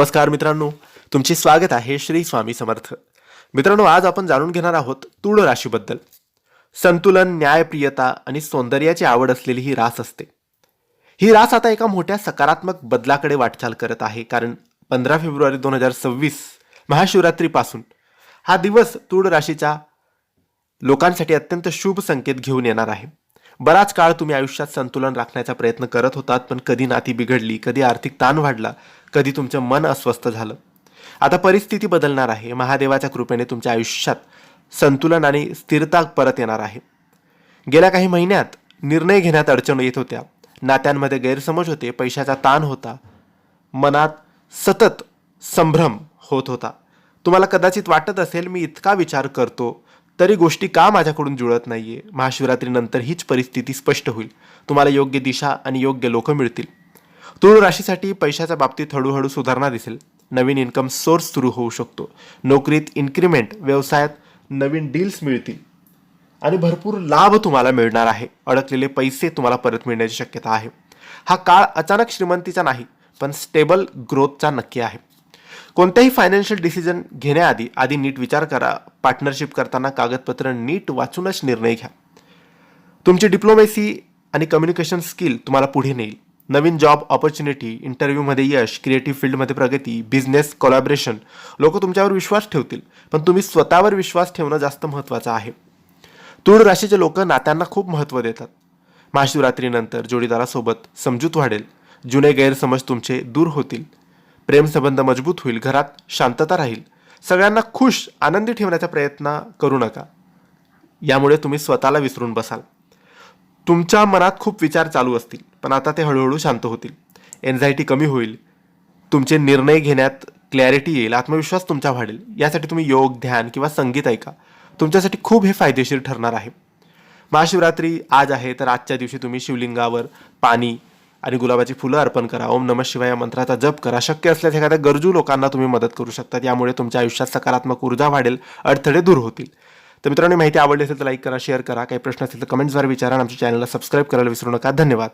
नमस्कार मित्रांनो. तुमचे स्वागत आहे श्री स्वामी समर्थ. मित्रांनो आज आपण जाणून घेणार आहोत तुळ राशीबद्दल. संतुलन न्यायप्रियता आणि सौंदर्याची आवड असलेली ही रास असते. ही रास आता एका मोठ्या सकारात्मक बदलाकडे वाटचाल करत आहे कारण पंधरा फेब्रुवारी दोन हजार सव्वीस महाशिवरात्रीपासून हा दिवस तुळ राशीच्या लोकांसाठी अत्यंत शुभ संकेत घेऊन येणार आहे. बराच काळ तुम्ही आयुष्यात संतुलन राखण्याचा प्रयत्न करत होतात पण कधी नाती बिघडली कधी आर्थिक ताण वाढला कधी तुमचं मन अस्वस्थ झालं. आता परिस्थिती बदलणार आहे. महादेवाच्या कृपेने तुमच्या आयुष्यात संतुलन आणि स्थिरता परत येणार आहे. गेल्या काही महिन्यात निर्णय घेण्यात अडचण येत होत्या. नात्यांमध्ये गैरसमज होते पैशाचा ताण होता मनात सतत संभ्रम होत होता. तुम्हाला कदाचित वाटत असेल मी इतका विचार करतो तरी गोष्टी का माझ्याकडून जुळत नाहीये? महाशिवरात्रीनंतर हीच परिस्थिती स्पष्ट होईल. तुम्हाला योग्य दिशा आणि योग्य लोक मिळतील. तुळ राशीसाठी पैशाच्या बाबतीत हळूहळू सुधारणा दिसेल. नवीन इन्कम सोर्स सुरू होऊ शकतो. नोकरीत इन्क्रिमेंट व्यवसायात नवीन डील्स मिळतील. आणि भरपूर लाभ तुम्हाला मिळणार आहे. अडकलेले पैसे तुम्हाला परत मिळण्याची शक्यता आहे. हा काळ अचानक श्रीमंतीचा नाही पण स्टेबल ग्रोथचा नक्की आहे. कोणत्याही फायनान्शियल डिसिजन घेण्याआधी आधी नीट विचार करा. पार्टनरशिप करताना कागदपत्र नीट वाचूनच निर्णय घ्या. तुमची डिप्लोमेसी आणि कम्युनिकेशन स्किल तुम्हाला पुढे नेईल. नवीन जॉब ऑपॉर्च्युनिटी इंटरव्ह्यूमध्ये यश क्रिएटिव्ह फील्डमध्ये प्रगती बिझनेस कोलॅबरेशन लोक तुमच्यावर विश्वास ठेवतील पण तुम्ही स्वतःवर विश्वास ठेवणं जास्त महत्त्वाचं आहे. तूळ राशीचे लोक नात्यांना खूप महत्त्व देतात. महाशिवरात्रीनंतर जोडीदारासोबत समजूत वाढेल. जुने गैरसमज तुमचे दूर होतील. प्रेमसंबंध मजबूत होईल घरात शांतता राहील. सगळ्यांना खुश आनंदी ठेवण्याचा प्रयत्न करू नका. यामुळे तुम्ही स्वतःला विसरून बसाल. तुमच्या मनात खूप विचार चालू असतील पण आता ते हळूहळू शांत होतील. एन्झायटी कमी होईल. तुमचे निर्णय घेण्यात क्लॅरिटी येईल आत्मविश्वास तुमचा वाढेल. यासाठी तुम्ही योग ध्यान किंवा संगीत ऐका. तुमच्यासाठी खूप हे फायदेशीर ठरणार आहे. महाशिवरात्री आज आहे तर आजच्या दिवशी तुम्ही शिवलिंगावर पाणी आणि गुलाबाची फुलं अर्पण करा. ओम नमः शिवाय या मंत्राचा जप करा. शक्य असल्यास एखाद्या गरजू लोकांना तुम्ही मदत करू शकता यामुळे तुमच्या आयुष्यात सकारात्मक ऊर्जा वाढेल अडथळे दूर होतील. तर मित्रांनो माहिती आवडली असेल तर लाईक करा शेअर करा. काही प्रश्न असतील तर कमेंट्सवर विचारा आणि आमच्या चॅनलला सबस्क्राईब करायला विसरू नका. धन्यवाद.